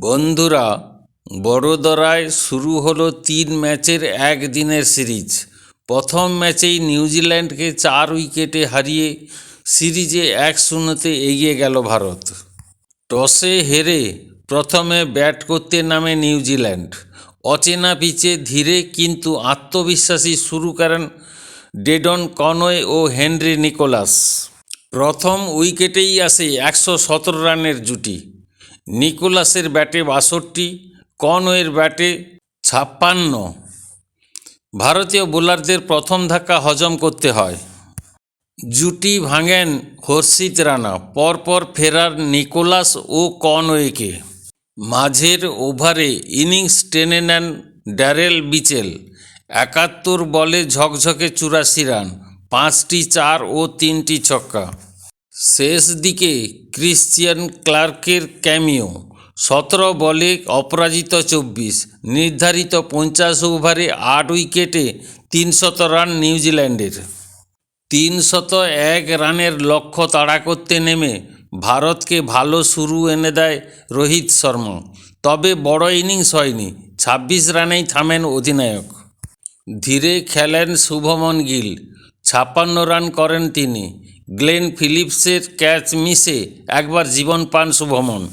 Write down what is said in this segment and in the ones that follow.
বন্ধুরা, বড়োদরায় শুরু হলো তিন ম্যাচের একদিনের সিরিজ। প্রথম ম্যাচেই নিউজিল্যান্ডকে চার উইকেটে হারিয়ে সিরিজে এক শূন্যতে এগিয়ে গেল ভারত। টসে হেরে প্রথমে ব্যাট করতে নামে নিউজিল্যান্ড। অচেনা পিচে ধীরে কিন্তু আত্মবিশ্বাসী শুরু করেন ডেডন কনওয়ে ও হেনরি নিকোলাস। প্রথম উইকেটেই আসে একশো সতেরো রানের জুটি। নিকোলাসের ব্যাটে বাষট্টি, কনওয়ের ব্যাটে ছাপ্পান্ন। ভারতীয় বোলারদের প্রথম ধাক্কা হজম করতে হয়। জুটি ভাঙেন হর্ষিত রানা, পরপর ফেরার নিকোলাস ও কনওয়েকে। মাঝের ওভারে ইনিংস টেনে নেন ড্যারেল বিচেল। একাত্তর বলে ঝকঝকে চুরাশি রান, পাঁচটি চার ও তিনটি ছক্কা। শেষ দিকে ক্রিশ্চিয়ান ক্লার্কের ক্যামিও। সতেরো বলে অপরাজিত চব্বিশ, নির্ধারিত পঞ্চাশ ওভারে আট উইকেটে তিনশত রান নিউজিল্যান্ডের। তিনশত এক রানের লক্ষ্য তাড়া করতে নেমে ভারতকে ভালো শুরু এনে দেয় রোহিত শর্মা। তবে বড় ইনিংস হয়নি, ছাব্বিশ রানেই থামেন অধিনায়ক। ধীরে খেলেন শুভমন গিল, ছাপ্পান্ন রান করেন তিনি গ্লেন ফিলিপসের ক্যাচ মিসে একবার জীবন পান শুভমন।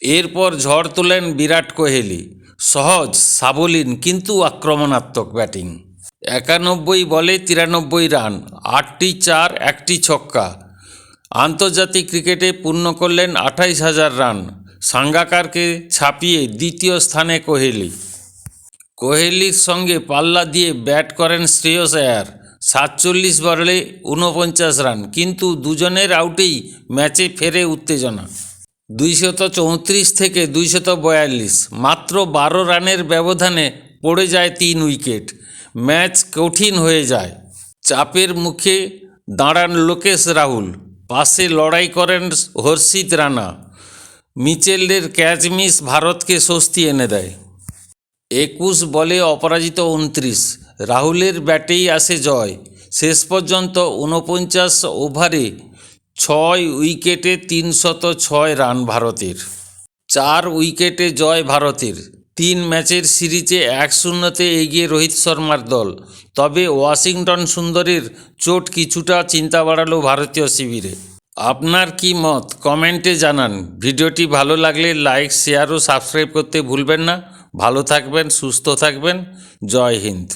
এরপর ঝড় তোলেন বিরাট কোহলি। সহজ, সাবলীন, কিন্তু আক্রমণাত্মক ব্যাটিং। একানব্বই বলে তিরানব্বই রান, আটটি চার, একটি ছক্কা। আন্তর্জাতিক ক্রিকেটে পূর্ণ করলেন আঠাইশ হাজার রান। সাঙ্গাকারকে ছাপিয়ে দ্বিতীয় স্থানে কোহলি। কোহলির সঙ্গে পাল্লা দিয়ে ব্যাট করেন শ্রেয়স আয়ার। সাতচল্লিশ বলে ঊনপঞ্চাশ রান, কিন্তু দুজনের আউটেই ম্যাচে ফেরে উত্তেজনা। দুইশত চৌত্রিশ থেকে দুইশত বয়াল্লিশ, মাত্র বারো রানের ব্যবধানে পড়ে যায় তিন উইকেট। ম্যাচ কঠিন হয়ে যায়। চাপের মুখে দাঁড়ান লোকেশ রাহুল, পাশে লড়াই করেন হর্ষিত রানা। মিচেলের ক্যাচ মিস ভারতকে স্বস্তি এনে দেয়। একুশ বলে অপরাজিত উনত্রিশ রাহুলের ব্যাটেই আসে জয়। শেষ পর্যন্ত ঊনপঞ্চাশ ওভারে ছয় উইকেটে তিনশত ছয় রান ভারতের। চার উইকেটে জয় ভারতের। তিন ম্যাচের সিরিজে এক শূন্যতে এগিয়ে রোহিত শর্মার দল। তবে ওয়াশিংটন সুন্দরের চোট কিছুটা চিন্তা বাড়ালো ভারতীয় শিবিরে। আপনার কি মত? কমেন্টে জানান। ভিডিওটি ভালো লাগলে লাইক, শেয়ার ও সাবস্ক্রাইব করতে ভুলবেন না। ভালো থাকবেন, সুস্থ থাকবেন। জয় হিন্দ।